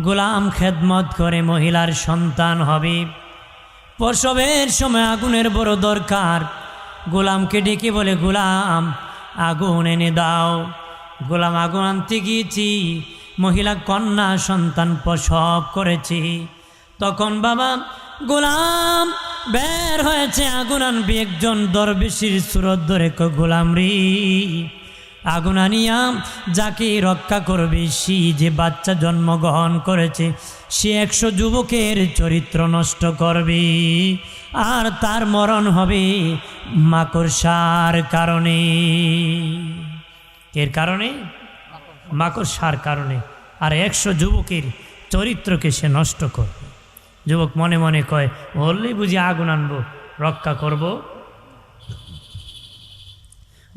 গোলাম খেদমত করে মহিলার সন্তান হবে। প্রসবের সময় আগুনের বড় দরকার। গোলামকে ডেকে বলে, গোলাম, আগুন এনে দাও। গোলাম, আগুন আনতে গিয়েছি। মহিলা কন্যা সন্তান প্রসব করেছি। তখন বাবা, গোলাম, বের হয়েছে। আগুন আনবি একজন দরবেশির সুরত ধরে গোলাম রে আগুন আনিয়াম যাকে রক্ষা করবে, সে যে বাচ্চা জন্মগ্রহণ করেছে, সে একশো যুবকের চরিত্র নষ্ট করবে। আর তার মরণ হবে মাকড়সার কারণে। এর কারণে? মাকড়সার কারণে। আর একশো যুবকের চরিত্রকে সে নষ্ট করবে। যুবক মনে মনে কয় বললেই বুঝি আগুন আনব, রক্ষা করব?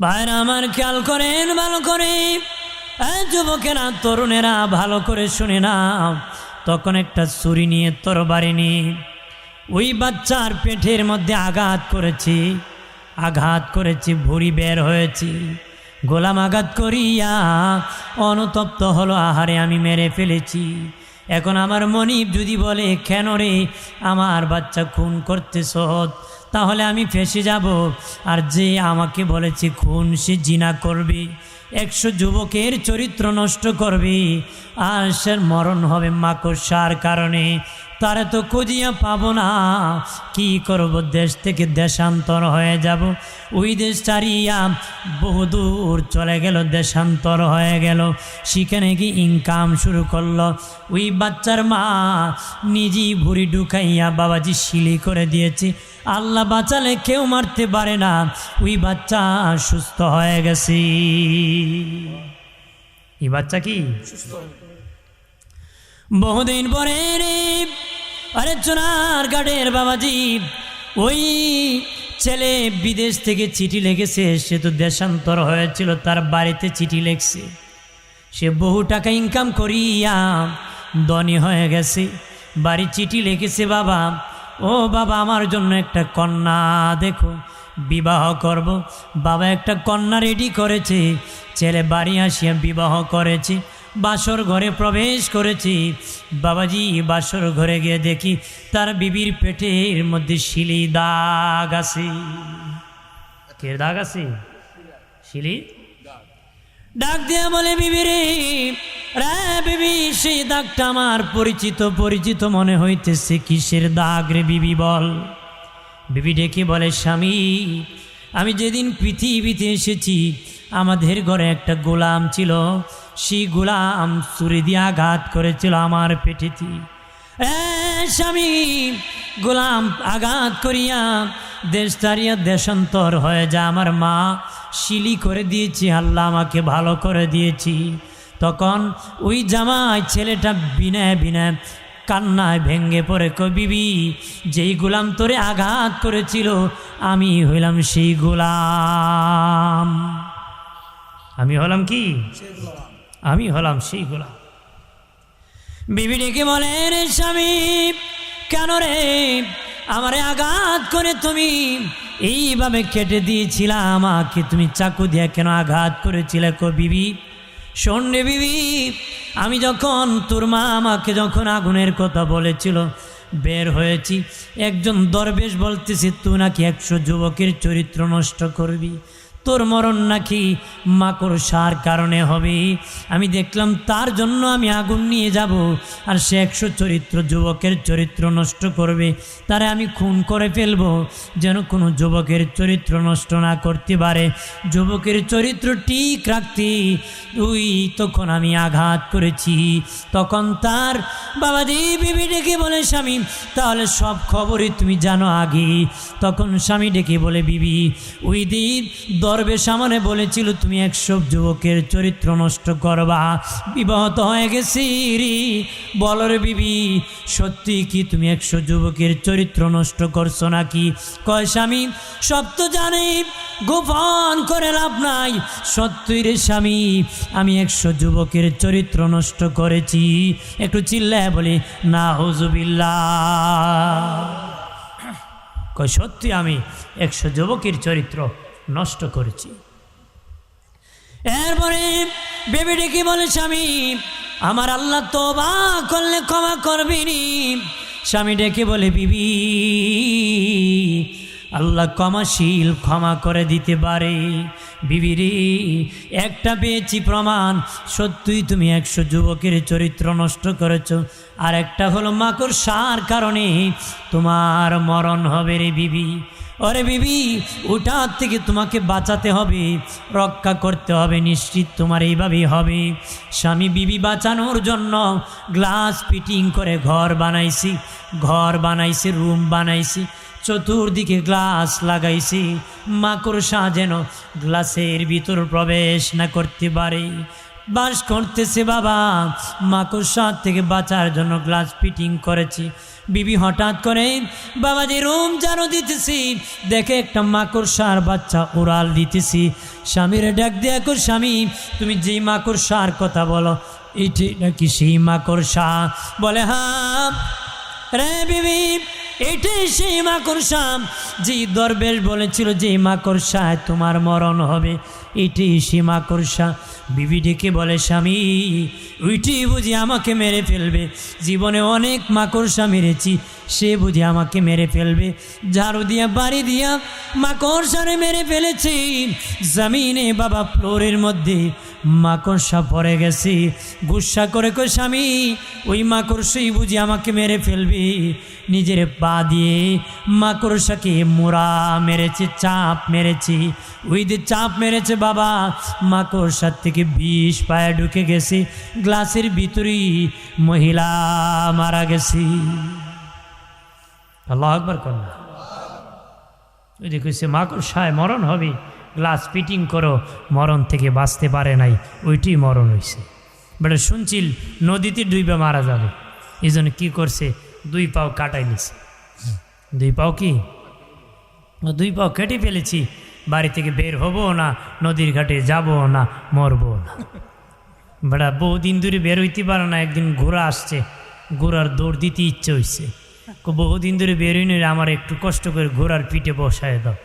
ভাইরা আমার খেয়াল করেন, ভালো করে। যুবকেরা, তরুণেরা, ভালো করে শুনে না তখন একটা ছুরি নিয়ে তরবারি নিয়ে ওই বাচ্চার পেটের মধ্যে আঘাত করেছি। আঘাত করেছি, ভুড়ি বের হয়েছি। গোলাম আঘাত করিয়া অনুতপ্ত হলো, আহারে আমি মেরে ফেলেছি। এখন আমার মনিব যদি বলে, কেন রে, আমার বাচ্চা খুন করতে সহজ তাহলে আমি ফেসে যাব। আর যে আমাকে বলেছে, খুন সে জিনা করবে, একশো যুবকের চরিত্র নষ্ট করবে, আর সে মরণ হবে মাকড়সার কারণে। তারা তো খুঁজিয়া পাবো না। কি করব? দেশ থেকে দেশান্তর হয়ে যাব। ওই দেশ ছাড়িয়া বহুদূর চলে গেল, দেশান্তর হয়ে গেল। সেখানে কি ইনকাম শুরু করল? ওই বাচ্চার মা নিজেই ভুড়ি ঢুকাইয়া বাবাজি শিলি করে দিয়েছে। আল্লাহ বাঁচালে কেউ মারতে পারে না। ওই বাচ্চা সুস্থ হয়ে গেছে। এই বাচ্চা কি? বহুদিন পরে রে, আরে চোনার গাড়ের বাবাজি, ওই ছেলে বিদেশ থেকে চিঠি লিখেছে, সে তো দেশান্তর হয়েছিল, তার বাড়িতে চিঠি লিখছে। সে বহু টাকা ইনকাম করিয়া ধনী হয়ে গেছে, বাড়ি চিঠি লিখেছে বাবা, ও বাবা, আমার জন্য একটা কন্যা দেখো, বিবাহ করব। বাবা একটা কন্যা রেডি করেছে, ছেলে বাড়ি আসিয়া বিবাহ করেছে। বাসর ঘরে প্রবেশ করেছি। বাবাজি বাসর ঘরে গিয়ে দেখি তার বিবির পেটের মধ্যে শিলি দাগ আছে। কে দাগ আছে? শিলি? ডাক দিয়া বলে, বিবি রে বিবি, সেই দাগটা আমার পরিচিত পরিচিত মনে হইতেছে। কিসের দাগ রে বিবি বল? বিবি ডেকে বলে, স্বামী, আমি যেদিন পৃথিবীতে এসেছি, আমাদের ঘরে একটা গোলাম ছিল। সেই গোলাম চুরি দিয়ে আঘাত করেছিল আমার পেটেতে। স্বামী, গোলাম আঘাত করিয়া দেশ তারিয়া দেশান্তর হয়ে যা আমার মা শিলি করে দিয়েছি, আল্লাহ আমাকে ভালো করে দিয়েছি। তখন ওই জামাই ছেলেটা বিনায় বিনায় কান্নায় ভেঙ্গে পড়ে কবিবি যেই গোলাম তোরে আঘাত করেছিল, আমি হইলাম সেই গোলাম। আমি হলাম কি? আমি হলাম সেই গোলাম। বিবি ডেকে বলে রে স্বামী, কেন রে? আমারে আঘাত করে তুমি। এইভাবে কেটে দিয়েছিলা আমাকে, তুমি চাকু দিয়ে কেন আঘাত করেছিলে কো বিবি? শোন রে বিবি, আমি যখন তোর মা আমাকে যখন আগুনের কথা বলেছিল, বের হয়েছি, একজন দরবেশ বলতেছে, তুই নাকি একশো যুবকের চরিত্র নষ্ট করবি? তোর মরণ নাকি মাকড় সার কারণে হবে? আমি দেখলাম তার জন্য আমি আগুন নিয়ে যাব, আর সে একশো চরিত্র যুবকের চরিত্র নষ্ট করবে। তারে আমি খুন করে ফেলব, যেন কোনো যুবকের চরিত্র নষ্ট না করতে পারে। যুবকের চরিত্র ঠিক রাখতে তুই তখন আমি আঘাত করেছি। তখন তার বাবাজি বিবি ডেকে বলে, স্বামী, তাহলে সব খবরই তুমি জানো আগে। তখন স্বামী ডেকে বলে, বিবি, ওই দিন দরবে সামনে বলেছিল, তুমি একশো যুবকের চরিত্র নষ্ট করবা। বিবাহত হয়ে গেছি রি। বলর বিবি, সত্যি কি তুমি একশো যুবকের চরিত্র নষ্ট করছ নাকি? কয়, স্বামী, সব তো জানি, গোপন করে লাভ নাই। সত্যই রে স্বামী, আমি একশো যুবকের চরিত্র নষ্ট করেছি। একটু চিল্লায় বলি, না হুজুবিল্লা কয়, সত্যি আমি একশো যুবকের চরিত্র নষ্ট করেছি। এরপরে বেবি ডেকে বলে, স্বামী, আমার আল্লাহ তোবা করলে ক্ষমা করবিনি। স্বামী ডেকে বলে, বিবি, আল্লাহ ক্ষমাশীল ক্ষমা করে দিতে পারে। বিবিরি একটা পেয়েছি প্রমাণ। সত্যই তুমি একশো যুবকের চরিত্র নষ্ট করেছ। আর একটা হলো মাকড় সার কারণে তোমার মরণ হবে রে বিবি। ওরে বিবি ওটার থেকে তোমাকে বাঁচাতে হবে, রক্ষা করতে হবে, নিশ্চিত তোমার এইভাবেই হবে। স্বামী বিবি বাঁচানোর জন্য গ্লাস ফিটিং করে ঘর বানাইছি ঘর বানাইছি, রুম বানাইছি, চতুর্দিকে গ্লাস লাগাইছি। মাকড়সা যেন গ্লাসের ভিতর প্রবেশ না করতে পারে। বাস করতেছে বাবা মাকড়সার থেকে বাঁচার জন্য গ্লাস ফিটিং করেছি। বিবি হঠাৎ করে, বাবাজি, রুম জানো দিতেছি। দেখে একটা মাকড়সার বাচ্চা উড়াল দিতেছি। স্বামীর ডাক কর স্বামী, তুমি যেই মাকড়সার কথা বলো, এটি নাকি সেই মাকড়সা? বলে হ্যাঁ রে বিবি, এটাই সেই মাকড়সা। যে দরবেশ বলেছিল যে মাকড়সায় তোমার মরণ হবে এটাই সীমা মাকড়সা বিবি ডেকে বলে, স্বামী ওইটি বুঝি আমাকে মেরে ফেলবে। জীবনে অনেক মাকড়সা মেরেছি। সে বুঝি আমাকে মেরে ফেলবে। ঝাড়ু দিয়া, বাড়ি দিয়া মাকড়সারে মেরে ফেলেছি। জমিনে বাবা ফ্লোরের মধ্যে মাকড়সা পড়ে গেছি। গুসা করে কো স্বামী, ওই মাকড়সাই বুঝি আমাকে মেরে ফেলবে। নিজের পা দিয়ে মাকড়সাকে মোড়া মেরেছে, চাপ মেরেছি। ওই দিয়ে চাপ মেরেছে বাবা মাকড়সার থেকে বিষ পায়ে ঢুকে গেছে। গ্লাসের ভিতরেই মহিলা মারা গেছি। আল্লাহ আকবর কন্যা ওই দেখো সে মাকড়সায় মরণ হবে, গ্লাস ফিটিং করো, মরণ থেকে বাঁচতে পারে নাই। ওইটি মরণ হয়েছে বেটা, শুনছিল, নদীতে ডুইবে মারা যাবে। এই জন্য কী করছে? দুই পাও কাটাই নিছে। দুই পাও কি? দুই পাও কেটে ফেলেছি। বাড়ি থেকে বের হব না, নদীর ঘাটে যাব না, মরবো না। বেড়া বহুদিন দূরে বের হইতে পারো না, একদিন ঘোরা আসছে। ঘোরার দৌড় দিতে ইচ্ছে হয়েছে বহুদিন ধরে বেরোই নই আমার একটু কষ্ট করে ঘোড়ার পিঠে বসায় দাও।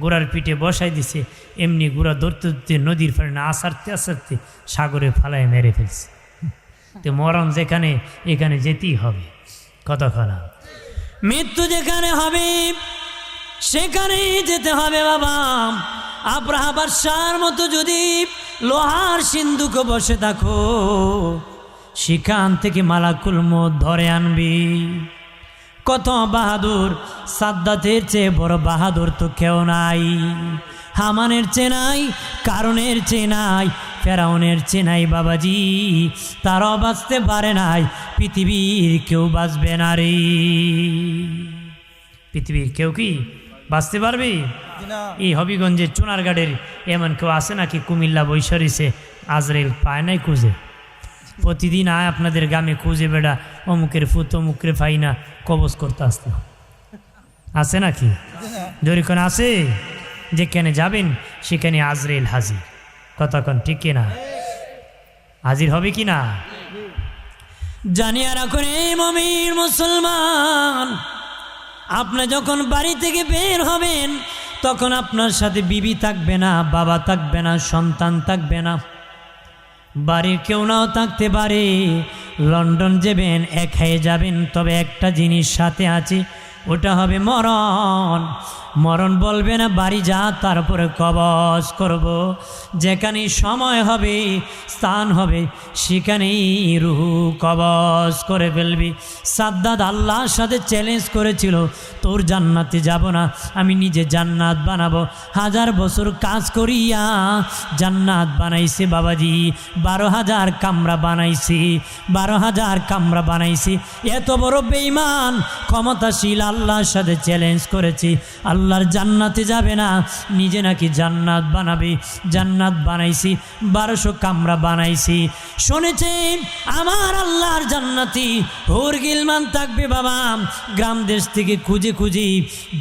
ঘোড়ার পিঠে বসাই দিছে, এমনি ঘোড়া ধরতে ধরতে নদীর ফেলে না আসারতে আসারতে সাগরে ফালায় মেরে ফেলছে। তো মরণ যেখানে, এখানে যেতেই হবে। কত কতক্ষণ মৃত্যু যেখানে হবে, সেখানেই যেতে হবে বাবা। আব্রাহা বাদশার মতো যদি লোহার সিন্ধুক বসে থাকো, সেখান থেকে মালাকুল মত ধরে আনবি। কত বাহাদুর সাদ্দাতের চেয়ে বড় বাহাদুর তো কেউ নাই। হামানের চেনাই কারণের চেনাই ফেরাউনের চেনাই বাবাজি। তারাও বাঁচতে পারে নাই পৃথিবীর কেউ বাঁচবে না রে। পৃথিবীর কেউ কি বাঁচতে পারবে? এই হবিগঞ্জের চুনারগাড়ের এমন কেউ আছে নাকি কুমিল্লা বৈশরিসে আজরেল পায় নাই খুঁজে? প্রতিদিন আয় আপনাদের গ্রামে খুঁজে বেড়া, অমুকের ফুত, অমুকের ফাইনা, কবজ করতে আসতে আছে নাকি? জরিখন আছে? যেখানে যাবেন, সেখানে আজরেল হাজির। কতক্ষণ ঠিক কিনা হাজির হবে কি না? জানিয়া রাখুন এই মমির মুসলমান, আপনি যখন বাড়ি থেকে বের হবেন, তখন আপনার সাথে বিবি থাকবে না, বাবা থাকবে না, সন্তান থাকবে না। বাড়ির কেউ নাও থাকতে পারে। লন্ডন যাবেন একাই যাবেন, তবে একটা জিনিস সাথে আছে, ওটা হবে মরণ। মরণ বলবে না, বাড়ি যা তারপরে কবজ করব। যেখানে সময় হবে, স্থান হবে, সেখানেই রুহু কবজ করে ফেলবি। সাদ্দাদ আল্লাহর সাথে চ্যালেঞ্জ করেছিল, তোর জান্নাতে যাব না, আমি নিজে জান্নাত বানাবো। হাজার বছর কাজ করিয়া জান্নাত বানাইছে বাবাজি, বারো হাজার কামরা বানাইছি, বারো হাজার কামরা বানাইছি। এত বড় বেইমান ক্ষমতাশীল আল্লাহর সাথে চ্যালেঞ্জ করেছি। আল্লাহর জান্নাতে যাবে না। নিজে নাকি জান্নাত বানাবে। জান্নাত বানাইছি, বারোশো কামরা বানাইছি। শুনেছেন আমার আল্লাহর জান্নাতি হোর গিলমান থাকবে বাবা। গ্রাম দেশ থেকে খুঁজে খুঁজে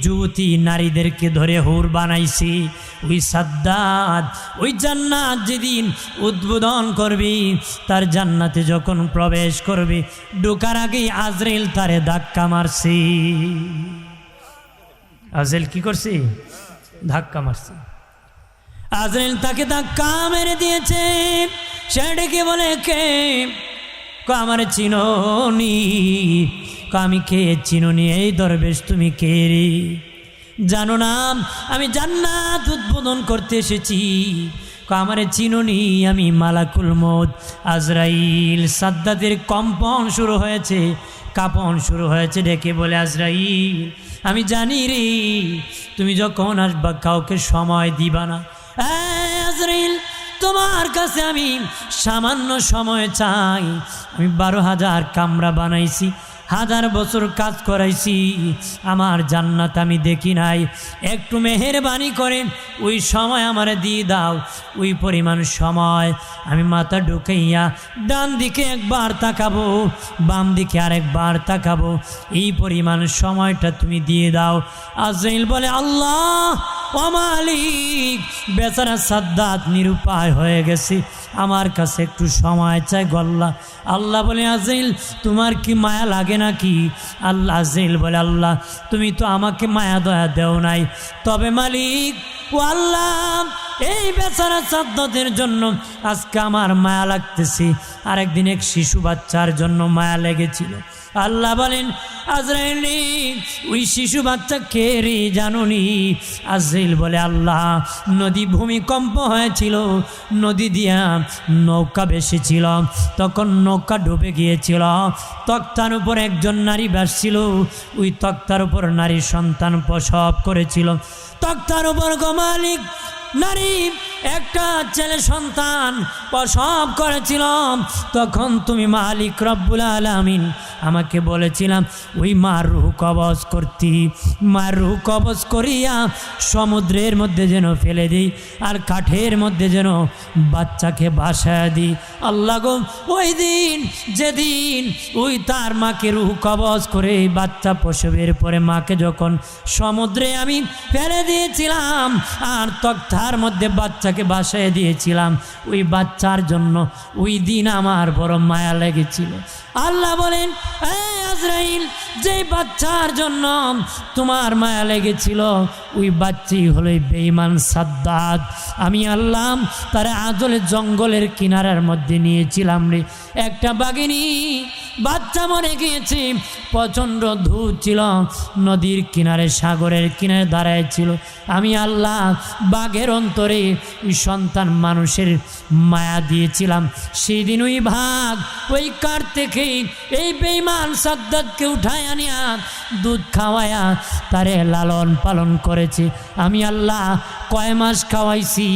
যুবতী নারীদেরকে ধরে হোর বানাইছি। ওই সাদ্দাত, ওই জান্নাত যেদিন উদ্বোধন করবি, তার জান্নাতে যখন প্রবেশ করবে, ঢোকার আগেই আজরেল তারে ধাক্কা মারছি। আজরেল কি করছি? ধাক্কা মারছি। আজরেল তাকে ধাক্কা মেরে দিয়েছে। সে ডেকে বলে, কে? আমার চিননি। আমি কে? চিননি, এই দরবেশ তুমি কে রে? জানো না, আমি জান্নাত উদ্বোধন করতে এসেছি। আমারে চিননি, আমি মালাকুল মত আজরাইল। সাদ্দাতের কম্পন শুরু হয়েছে, কাপন শুরু হয়েছে, ডেকে বলে, আজরাইল আমি জানি রে, তুমি যখন আসবা কাউকে সময় দিবা না। তোমার কাছে আমি সামান্য সময় চাই। আমি বারো হাজার কামরা বানাইছি। হাজার বছর কাজ করাইছি, আমার জান্নাত আমি দেখি নাই। একটু মেহেরবানি করে ওই সময় আমারে দিয়ে দাও, ওই পরিমাণ সময়। আমি মাথা ঢুকাইয়া ডান দিকে একবার তাকাবো, বাম দিকে আরেকবার তাকাবো, এই পরিমাণ সময়টা তুমি দিয়ে দাও। আজরাইল বলে, আল্লাহ, ও মালিক, বেচারা সাদ্দাত নিরুপায় হয়ে গেছে। আমার কাছে একটু সময় চাই গল্লা আল্লাহ। বলে, আজেল, তোমার কি মায়া লাগে নাকি? আল্লাহ আজেল বলে, আল্লাহ, তুমি তো আমাকে মায়া দয়া দেও নাই। তবে মালিক, ও আল্লাহ, এই বেচারা সাদ্দাতের জন্য আজকে আমার মায়া লাগতেছে। আরেকদিন এক শিশু বাচ্চার জন্য মায়া লেগেছিল। আল্লাহ বলেন, আজরাইলি, ওই শিশু বাচ্চা কে রে জানুনি? আজরাইল বলে, আল্লাহ, নদী ভূমিকম্প হয়েছিল, নদী দিয়া নৌকা বেসেছিল, তখন নৌকা ডুবে গিয়েছিল। তক্তার উপর একজন নারী বাসছিল, ওই তক্তার উপর নারী সন্তান প্রসব করেছিল। তক্তার উপর গমালিক নারী একটা ছেলে সন্তান প্রসব করেছিলাম তখন তুমি মালিক রব্বুল আলামিন আমাকে বলেছিলাম, ওই মার রুহ কবজ করতি। মার রুহ কবজ করিয়া সমুদ্রের মধ্যে যেন ফেলে দিই আর কাঠের মধ্যে যেন বাচ্চাকে বাসায় দিই। আল্লাহ গো, ওই দিন, যেদিন ওই তার মাকে রুহ কবজ করে বাচ্চা প্রসবের পরে মাকে যখন সমুদ্রে আমি ফেলে দিয়েছিলাম, আর তক্তার মধ্যে বাচ্চাকে বাসায় দিয়েছিলাম। ওই বাচ্চার জন্য ওই দিন আমার বড় মায়া লেগেছিল। আল্লাহ বলেন "এই আজরাইল যে বাচ্চার জন্য তোমার মায়া লেগেছিল, ওই বাচ্চাই হলো বেঈমান সাদ্দাত। আমি আল্লাহ, তার আদলে জঙ্গলের কিনারার মধ্যে নিয়েছিলাম রে। একটা বাগিনী বাচ্চা মরে গিয়েছে, প্রচণ্ড ধূপ ছিল, নদীর কিনারে, সাগরের কিনারে দাঁড়ায় ছিল। আমি আল্লাহ, বাঘের অন্তরে ওই সন্তান মানুষের মায়া দিয়েছিলাম। সেই দিন ওই ভাগ ওই কার থেকে এই বেইমান সাদ্দাককে উঠায় আনিয়া দুধ খাওয়ায়া তারে লালন পালন করেছে। আমি আল্লাহ কয় মাস খাওয়াইছি,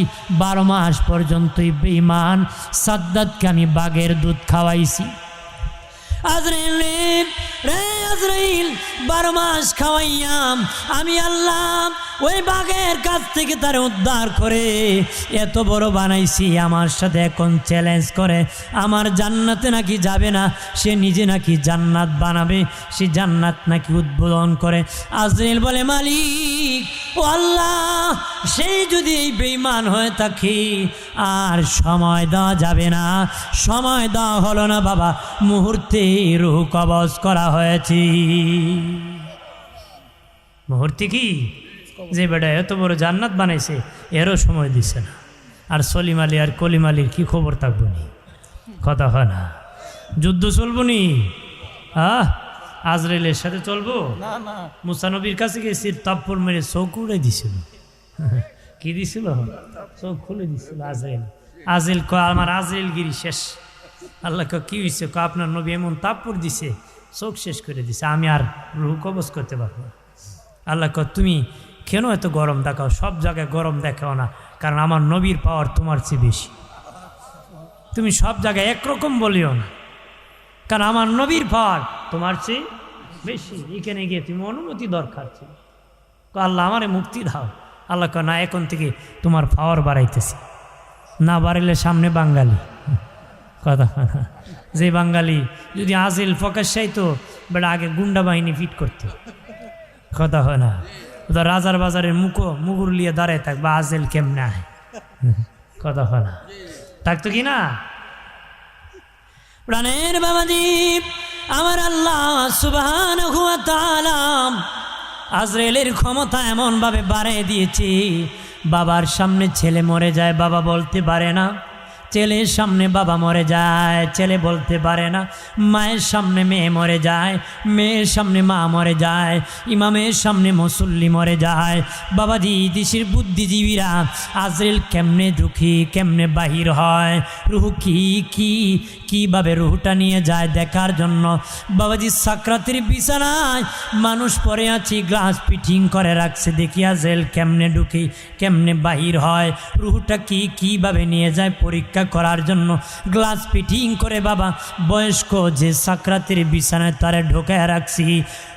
বারো মাস পর্যন্তই বেইমান সাদ্দাতকে আমি বাঘের দুধ খাওয়াইছি। আজরাইল রে, আজরাইল বারো মাস খাওয়াইয়াম। আমি আল্লাহ ওই বাঘের কাছ থেকে তার উদ্ধার করে এত বড় বানাইছি আমার সাথে এখন চ্যালেঞ্জ করে। আমার জান্নাতে নাকি যাবে না সে নিজে নাকি জান্নাত বানাবে সে জান্নাত নাকি উদ্বোধন করে। আজরাইল বলে মালিক ও আল্লাহ সেই যদি এই বেইমান হয়ে থাকে আর সময় দেওয়া যাবে না। সময় দেওয়া হলো না বাবা মুহূর্তে রুহ কবজ করা হয়েছে। মুহূর্তে কি? যে বেটা এত বড় জান্নাত বানাইছে এরও সময় দিছে না। আর সলিম আলী আর কলিম আলীর কি খবর থাকব নি? কথা হয় না। যুদ্ধ চলবো নি? আহ আজরাইলের সাথে চলবো? মুসানবীর কাছে গেছি তাপ্পর মেরে চোখ উড়ে দিছিল। কি দিছিল? চোখ খুলে দিছিল আজরাইল। ক আমার আজরাইল গিরি শেষ। আল্লাহ ক হয়েছে ক আপনার নবী এমন তাপ্পর দিছে, চোখ শেষ করে দিছে, আমি আর রুহ কবজ করতে পারব আল্লাহ ক তুমি কেন এত গরম দেখাও? সব জায়গায় গরম দেখাও না, কারণ আমার নবীর পাওয়ার তোমার চেয়ে বেশি। তুমি সব জায়গায় একরকম বলিও না, কারণ আমার নবীর পাওয়ার তোমার চেয়ে বেশি। এখানে গিয়ে তুমি অনুমতি দরকার ছিল। আল্লাহ আমারে মুক্তি দাও। আল্লাহ না, এখন থেকে তোমার পাওয়ার বাড়াইতেছি। না বাড়াইলে সামনে বাঙালি। কথা। যে বাঙালি যদি আজিল ফকাশ চাইতো বেটা আগে গুন্ডা বাহিনী ফিট করতো। কথা হয় না। ওটা রাজার বাজারের মুখো, মুগুর লিয়ে দাঁড়ায় থাকবে আজেল কেমনে আয় কথা হয় না। থাকতো কি না? প্রাণের বাবাদীপ আমার আল্লাহ সুবাহান আজরেলের ক্ষমতা এমনভাবে বাড়িয়ে দিয়েছি, বাবার সামনে ছেলে মরে যায়, বাবা বলতে পারে না। ছেলের সামনে বাবা মরে যায়, ছেলে বলতে পারে না, মায়ের সামনে মেয়ে মরে যায়, মেয়ের সামনে মা মরে যায়, ইমামের সামনে মুসল্লি মরে যায়। বাবাজি, দেশের বুদ্ধিজীবীরা আজরেল কেমনে ঢুকি কেমনে বাহির হয়, রুহু কি কি, কীভাবে রুহুটা নিয়ে যায় দেখার জন্য। বাবাজি, সাকরাতের বিছানায় মানুষ পরে আছি, গ্লাস পিটিং করে রাখছে, দেখি আজরেল কেমনে ঢুকি কেমনে বাহির হয়, রুহুটা কি, কীভাবে নিয়ে যায় পরীক্ষা করার জন্য গ্লাস ফিটিং করে, বাবা, বয়স্ক যে সাকরাতের বিছানায় তারে ঢোকায় রাখছি,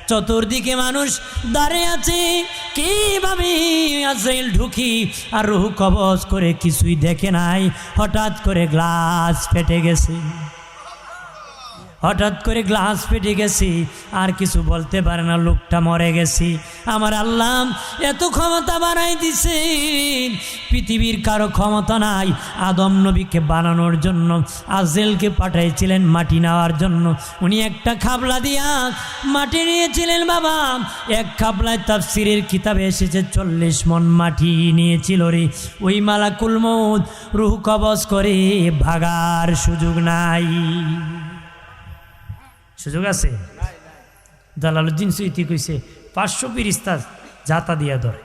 চতুর্দিকে মানুষ দাঁড়িয়ে আছে, কীভাবে আজরাইল ঢুকি আর রুহু কবজ করে কিছুই দেখে নাই, হঠাৎ করে গ্লাস ফেটে গেছে। হঠাৎ করে গ্লাস ফেটে গেছি, আর কিছু বলতে পারে না, লোকটা মরে গেছি। আমার আল্লাহ এত ক্ষমতা বানাই দিছে পৃথিবীর কারও ক্ষমতা নাই। আদম নবীকে বানানোর জন্য, আজেলকে পাঠাইছিলেন মাটি নেওয়ার জন্য। উনি একটা খাবলা দিয়া মাটি নিয়েছিলেন, বাবা। এক খাবলায় তাফসিরের কিতাবে এসেছে, চল্লিশ মন মাটি নিয়েছিল রে। ওই মালাকুল মৌদ রুহ কবজ করে ভাগার সুযোগ নাই। সুযোগ আছে? জালালুদ্দিন সুইতি কইছে পাঁচশো ফিরিস্তা জাতা দিয়া ধরে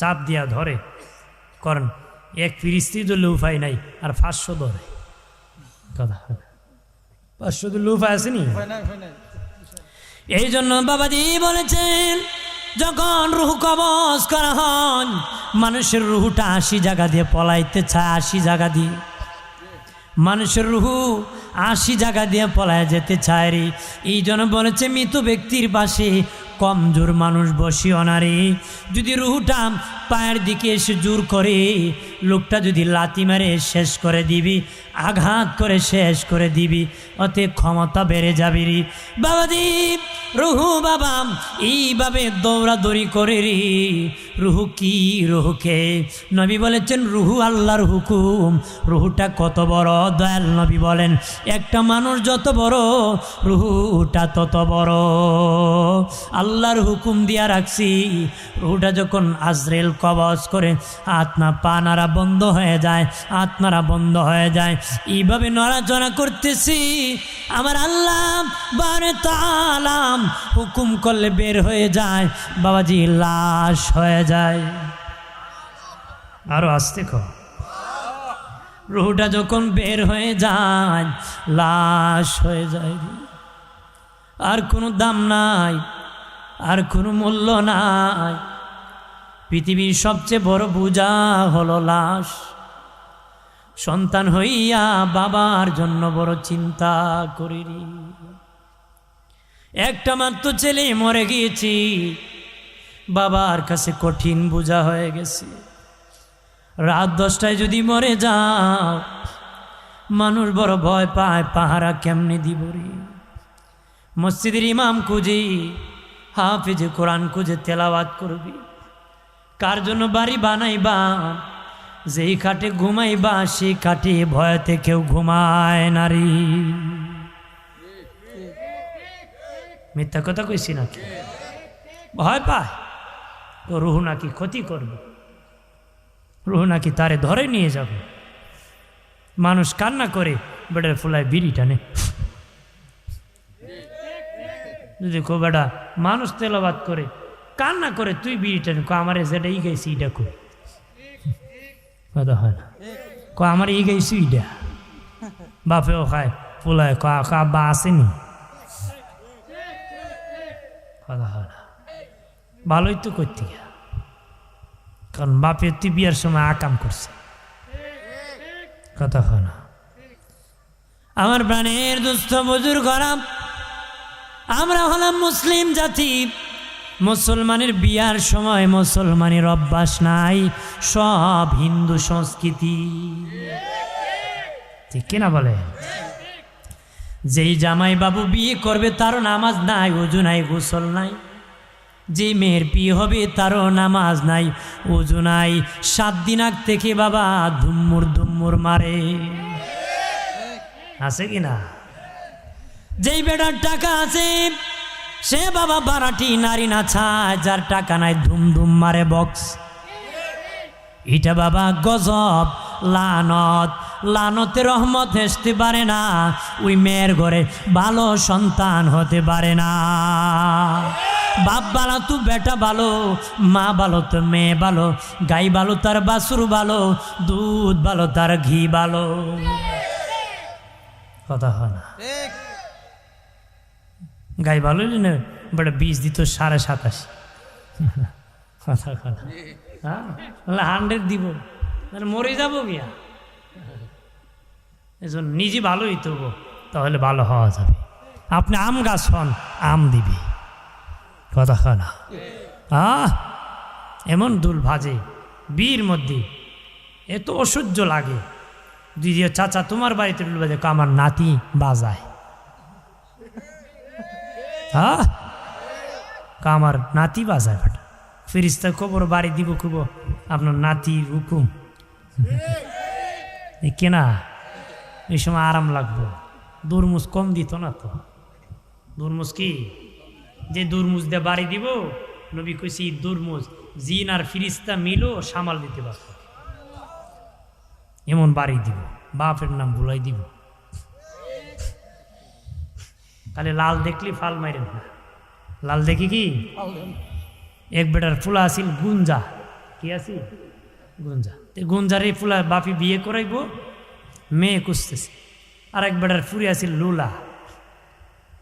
চাপ দিয়া ধরে করেন এক ফিরিস্তি ধরলে উপায় নাই আর পাঁচশো ধরে। কথা পাঁচশো ধরলে উপায় আসেনি এই জন্য বাবাজি বলেছেন যখন রুহু কবজ করা হন মানুষের রুহুটা আশি জায়গা দিয়ে পলাইতে চায় আশি জায়গা দিয়ে। মানুষের রুহু আশি জায়গা দিয়ে পলায় যেতে চায় রে। এই জন্য বলেছে, মৃত ব্যক্তির পাশে কমজোর মানুষ বসিও না রে। যদি রুহুটা পায়ের দিকে এসে জোর করে লোকটা যদি লাতি মারে শেষ করে দিবি, আঘাত করে শেষ করে দিবি অতে ক্ষমতা বেড়ে যাবি রে। বাবাদীপ রুহু বাবা, এইভাবে দৌড়াদৌড়ি করে রে। রুহু কি রুহুকে? নবী বলেছেন, রুহু আল্লাহর হুকুম। রুহুটা কত বড় দয়াল নবী বলেন, একটা মানুষ যত বড়, রুহুটা তত বড়। আল্লাহর হুকুম দিয়া রাখছি, রুহুটা যখন আজরেল কবজ করে আত্মা পানারা বন্ধ হয়ে যায়, আত্মারা বন্ধ হয়ে যায়। এইভাবে নড়াচড়া করতেছি। আমার আল্লাহ বারে তালাম হুকুম করলে বের হয়ে যায়, বাবাজি লাশ হয়ে যায়। আরও আসতে কর রুহুটা যখন বের হয়ে যায়, লাশ হয়ে যায়। আর কোনো দাম নাই, আর কোনো মূল্য নাই। পৃথিবীর সবচেয়ে বড় বোঝা হলো লাশ। সন্তান হইয়া বাবার জন্য বড় চিন্তা করিনি একটা মাত্র ছেলে মরে গিয়েছি। বাবার কাছে কঠিন বোঝা হয়ে গেছে। রাত দশটায় যদি মরে যাও, মানুষ বড় ভয় পায়, পাহারা কেমনে দিব রে? মসজিদের ইমাম খুঁজি, হাফিজে কোরআন খুঁজে তেলাওয়াত করবি। কার জন্য বাড়ি বানাইবা? যেই খাটে ঘুমাইবা, সেই খাটে ভয়তে কেউ ঘুমায় নারী মিথ্যা কথা কইছি নাকি? ভয় পায়? তো রুহু নাকি ক্ষতি করবে? রুহু নাকি তারে ধরে নিয়ে যাবে? মানুষ কান্না করে, বেটার ফুলায় বিড়ি টানে। যদি কো বেটা মানুষ তেলাবাদ করে কান্না করে তুই বিড়ি টানে কো আমার যেটা ই গেছি ইটা কই? কথা হয় না। ক আমার ই গেছি ইটা বাপেও খায় ফুলায় ক আব্বা আসেনি? কথা হয় না। ভালোই তো করতে কারণ বাপে তুই বিয়ার সময় আকাম করছে। কথা হয় না। আমার প্রাণের দুস্থ মজুর গরাম, আমরা হলাম মুসলিম জাতি। মুসলমানের বিয়ার সময় মুসলমানের অভ্যাস নাই, সব হিন্দু সংস্কৃতি। ঠিক কিনা বলে? যেই জামাই বাবু বিয়ে করবে, তারও নামাজ নাই উজু নাই, গোসল নাই। যে মেয়ের বিয়ে হবে, তারও নামাজ নাই উজু নাই। সাত দিন আগ থেকে বাবা ধুম্মুর ধুম্মুর মারে। আছে কিনা? যেই বেটার টাকা আছে সে বাবা বারাটি নারী না ছায়, যার টাকা নাই ধুম ধুম মারে বক্স। এটা বাবা গজব, লানত, লানতে রহমত হেসতে পারে না, ওই মেয়ের ঘরে ভালো সন্তান হতে পারে না। বাপ ভালো, তো বেটা ভালো, মা ভালো, তো মেয়ে ভালো, গাই ভালো, তার বাসুর ভালো, দুধ ভালো, তার ঘি ভালো। কথা হয় না। গাই ভালো হইলে না বেটা বিষ দিত সাড়ে সাতাশি। কথা কথা। হ্যাঁ হান্ড্রেড দিব। তাহলে মরে যাব গিয়া। এজন্য নিজে ভালো হইতে তাহলে ভালো হওয়া যাবে। আপনি আম গাছ হন, আম দিবি। কথা হয় না আহ, এমন দুল ভাজে, বীর মধ্যে। এত অসহ্য লাগে। দিদি চাচা, তোমার বাড়িতে বাজে আমার নাতি বাজায়। হ্যাঁ কামার নাতি বাজায় বেটা ফিরিস্তা খবর বাড়ি দিব খুব, আপনার নাতি হুকুম। কেনা? এই সময় আরাম লাগবো। দুরমুজ কম দিত না তো। দুরমুজ কি? যে দুরমুজ দিয়ে বাড়ি দিব, নবী কইছি দুরমুজ জিন আর ফিরিস্তা মিলো সামাল দিতে পারত এমন বাড়ি দিব, বাপের নাম ভুলাই দিব। তাহলে লাল দেখলি ফাল মাইরেন না। লাল দেখি কি? এক বেটার ফুলা আছিল গুঞ্জা। কি আছিল? গুঞ্জা। গুঞ্জার এই ফুলা বাপি বিয়ে করাইব, মেয়ে খুঁজতেছে। আর এক বেটার ফুরি আছিল লুলা।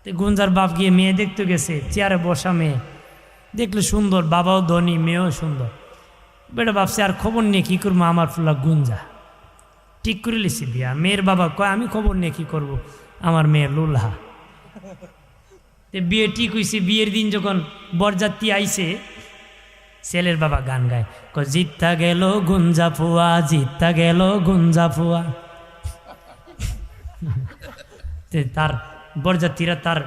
তে গুঞ্জার বাপ গিয়ে মেয়ে দেখতে গেছে, চেয়ারে বসা মেয়ে। দেখলে সুন্দর, বাবাও ধনী, মেয়েও সুন্দর। বেটা ভাবছে, আর খবর নিয়ে কী করব আমার ফুলা গুঞ্জা? ঠিক করে লিছি বিয়া। মেয়ের বাবা কয়, আমি খবর নিয়ে কী করব? আমার মেয়ে লুলা। তে বিয়ে ঠিক হয়েছে বিয়ের দিন যখন বরযাত্রী আইছে, ছেলের বাবা গান গায় ক জিত্তা গেল গুঞ্জা ফুয়া, জিত্তা গেল গুঞ্জা ফুয়া। তার বরযাত্রীরা তার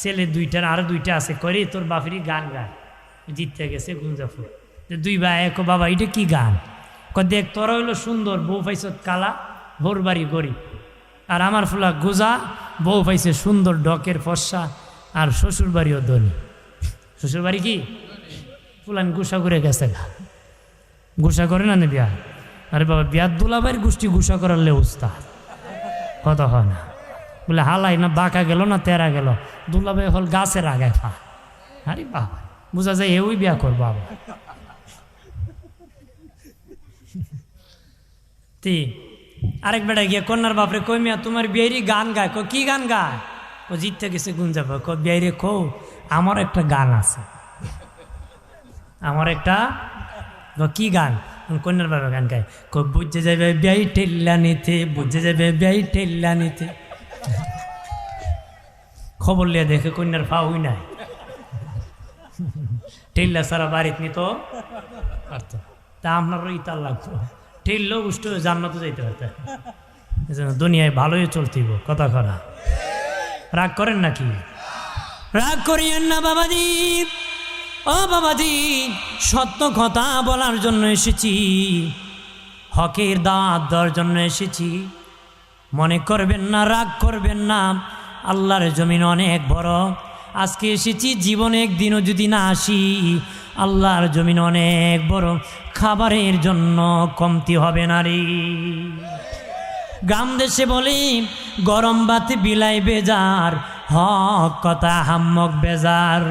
ছেলে দুইটার, আরও দুইটা আছে করে তোর বাপেরই গান গায়, জিততে গেছে গুঞ্জা ফুয়া। দুই ভাই এক, বাবা, এটা কি গান? ক দেখ, তোরা হইল সুন্দর, বউ পাইছত কালা ভোর বাড়ি গরিব। আর আমার ফুলা গোজা বউ পাইছে সুন্দর ডকের ফর্সা আর শ্বশুর বাড়িও ধনী। শ্বশুর বাড়ি কি? ফুলান গুসা করে গেছে গা। গুসা করে না বিয়া? আরে বাবা, বিয়ার দুলাবাইর গোষ্ঠী গুসা করালে উস্তাদ। কত হয় না। বলে, হালাই না, বাঁকা গেল না, তেরা গেল? দুলাবাই হল গাছের আগে ফা। আরে বাবা, বুঝা যায় এওই বিয়া করব আবার। তি আরেক বেটা গিয়ে কন্যার বাপরে কই মিয়া, তোমার বিয়ারি গান গায়। কো কি গান গায়? ও, জিততে গেছে গুঞ্জাব ক বিয়াইরে কো আমার একটা গান আছে। আমার একটা? কি গান? কন্যার বাবা গান গায়। কো বুঝে যাবে বিয়াই টেল্লা নিতে, বুঝে যাবে বিয়াই টেল্লা নিতে। খবর লিয়ে দেখে কন্যার ফাউই নাই। টেল্লা সারা বাড়িতে নিত তা আপনারও ইতার লাগতো। ঠেললেও উষ্ট জান্নাত যাইতে পারতে। দুনিয়ায় ভালোই চলতিব, কথা করা। রাগ করেন নাকি? রাগ করিয়েন না বাবাজি। ও বাবাজি, সত্য কথা বলার জন্য এসেছি। হকের দাঁত দেওয়ার জন্য এসেছি। মনে করবেন না, রাগ করবেন না। আল্লাহর জমিন অনেক বড়। আজকে এসেছি, জীবনে একদিনও যদি না আসি আল্লাহর জমিন অনেক বড়, খাবারের জন্য কমতি হবে নারী গ্রাম দেশে বলি, গরম বাতি বিলাই বেজার, হক কথা হাম্মক বেজার।